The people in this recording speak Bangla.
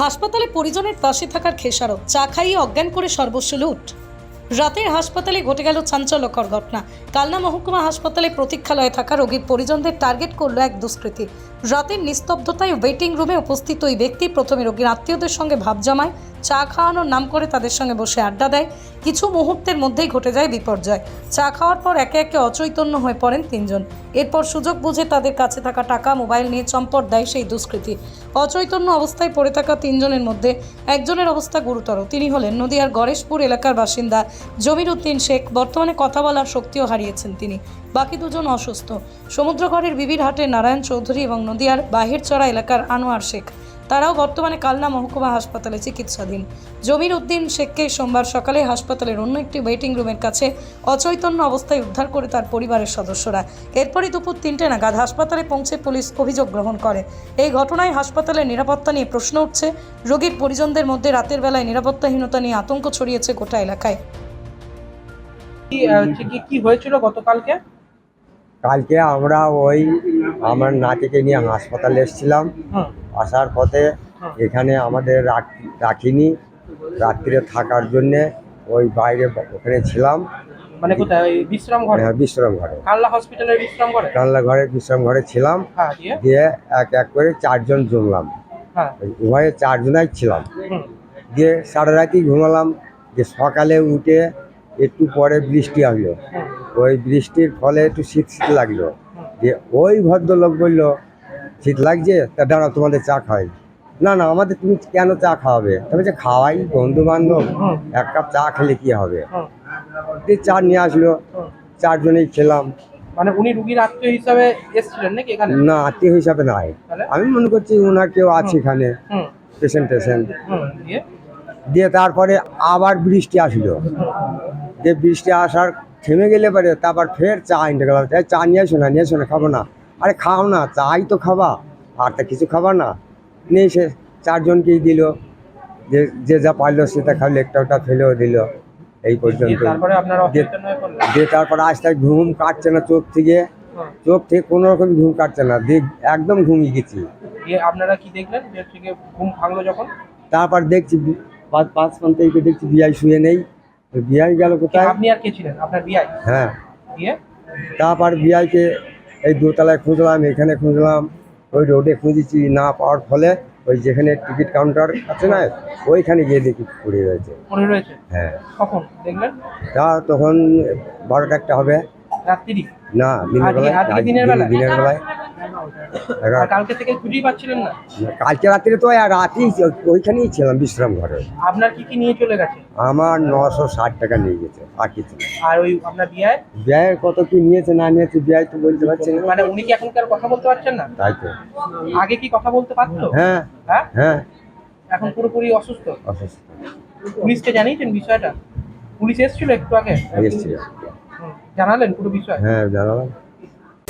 হাসপাতালে পরিজনের পাশে থাকার খেসারত। চা খাইয়ে অজ্ঞান করে সর্বস্ব লুট। রাতের হাসপাতালে ঘটে গেল চাঞ্চল্যকর ঘটনা। কালনা মহকুমা হাসপাতালে প্রতীক্ষালয়ে থাকা রোগীর পরিজনদের টার্গেট করল এক দুষ্কৃতী। রাতের নিস্তব্ধতায় ওয়েটিং রুমে উপস্থিত ওই ব্যক্তি প্রথমে রোগীর আত্মীয়দের সঙ্গে ভাব জমায়, চা খাওয়ানোর নাম করে তাদের সঙ্গে বসে আড্ডা দেয়। কিছু মুহূর্তের মধ্যেই ঘটে যায় বিপর্যয়। চা খাওয়ার পর একে একে অচৈতন্য হয়ে পড়েন তিনজন। এরপর সুযোগ বুঝে তাদের কাছে থাকা টাকা, মোবাইল নিয়ে চম্পট দেয় সেই দুষ্কৃতী। অচৈতন্য অবস্থায় পড়ে থাকা তিনজনের মধ্যে একজনের অবস্থা গুরুতর। তিনি হলেন নদিয়ার গণেশপুর এলাকার বাসিন্দা জমির উদ্দিন শেখ বর্তমানে কথা বলার শক্তিও হারিয়েছেন তিনি। বাকি দুজন অসুস্থ। সমুদ্রগড়ের বিবিরহাটের নারায়ণ চৌধুরী এবং নদিয়ার বাহিরচড়া এলাকার আনোয়ার শেখ। তারাও বর্তমানে কালনা মহকুমা হাসপাতালে চিকিৎসাধীন। জমির উদ্দিন শেখকে সোমবার সকালে হাসপাতালের অন্য একটি ওয়েটিং রুমের কাছে অচৈতন্য অবস্থায় উদ্ধার করে তার পরিবারের সদস্যরা। এরপরই দুপুর তিনটে নাগাদ হাসপাতালে পৌঁছে পুলিশ অভিযোগ গ্রহণ করে। এই ঘটনায় হাসপাতালের নিরাপত্তা নিয়ে প্রশ্ন উঠছে। রোগীর পরিজনদের মধ্যে রাতের বেলায় নিরাপত্তাহীনতা নিয়ে আতঙ্ক ছড়িয়েছে গোটা এলাকায়। কি হয়েছিল গতকালকে? কালকে আমরা ওই আমার নাতিকে নিয়ে হাসপাতালে এসেছিলাম। আসার পথে এখানে আমাদের রাখ- রাখিনি। রাত্রিরে থাকার জন্যে ওই বাইরে ওখানে ছিলাম। মানে কোথায়? বিশ্রাম ঘরে? হ্যাঁ, বিশ্রাম ঘরে। কাল্লা হসপিটালের বিশ্রাম ঘরে? কানলা ঘরে বিশ্রাম ঘরে ছিলাম। হ্যাঁ দিয়ে? এক এক করে চারজন জমলাম। হ্যাঁ। ওই উভয়ে চারজনাই ছিলাম। দিয়ে সারা রাতি ঘুমালাম। যে সকালে উঠে একটু পরে বৃষ্টি আসলো। ওই বৃষ্টির ফলে একটু শীত শীত লাগল। যে ওই ভদ্রলোক বলল শীত লাগছে? তা দাঁড়াও তোমাদের চা খাই। না না আমাদের তুমি কেন চা খাওয়াবে? তবে যে খাওয়াই বন্ধু বান্ধব এক কাপ চা খেলে কি হবে? চা নিয়ে আসলো চারজনেই খেলাম। মানে উনি রুগীর আত্মীয় হিসাবে এসেছিলেন নাকি এখানে? না আত্মীয় হিসাবে নাই। আমি মনে করছি ওনার কেউ আছে এখানে পেশেন্ট টেশেন্ট দিয়ে? দিয়ে তারপরে আবার বৃষ্টি আসলো। যে বৃষ্টি আসার থেমে গেলে পারে তারপর ফের চা আনতে গেলাম। "এই চা নিয়ে এসো না নিয়ে এসো না খাব না। আরে খাও না চাই তো খাবা। আর তা কিছু খাবা না। নিয়ে সে চারজনকেই দিল। যে যে যা পারল সেটা খাইলো একটা ওটা ফেলেও দিল। এই পর্যন্ত। তারপরে দিয়ে- হয়ে তারপর আস্তে আস্তে ঘুম কাটছে না চোখ থেকে। চোখ থেকে কোনো রকম ঘুম কাটছে না। দিয়ে একদম ঘুমিয়ে গেছি। আপনারা কি দেখলেন? ঘুম ভাঙলো যখন? তারপর দেখছি পাঁচ পাঁচ থেকে দেখছি বিয়াই শুয়ে নেই। তো বিয়াই গেল কোথায়? আপনি আর কে ছিলেন? আপনার বিআই? হ্যাঁ। দিয়ে? তারপর বিআইকে এই দোতলায় খুঁজলাম এখানে খুঁজলাম ওই রোডে খুঁজেছি না পাওয়ার ফলে ওই যেখানে টিকিট কাউন্টার আছে না ওইখানে গিয়ে দেখি পড়ে রয়েছে। পড়ে রয়েছে? হ্যাঁ। কখন? দেখলেন? তা তখন বারোটা একটা হবে। রাত্রি না দিনের বেলায়? দিনের বেলায়? আর কালকে থেকে খুঁজেই পাচ্ছিলেন না? কালকে রাত্রে তো আর রাতেই ওইখানেই ছিলাম বিশ্রাম ঘরে। আপনার কি কি নিয়ে চলে গেছে? আমার নশো ষাট টাকা নিয়ে গেছে আর কিছু আর ওই আপনার বিআই ব্যয়ের কত কি নিয়েছে না নিয়েছে ব্যয় তো বলতে পারছি না। মানে উনি কি এখনকার কথা বলতে পারছেন না? তাই তো। আগে কি কথা বলতে পারতো? হ্যাঁ হ্যাঁ? হ্যাঁ। এখন পুরোপুরি অসুস্থ? অসুস্থ। পুলিশকে জানিয়েছেন বিষয়টা? পুলিশ এসেছিল একটু আগে? এসছি হুম, জানালেন পুরো বিষয়? হ্যাঁ জানালাম।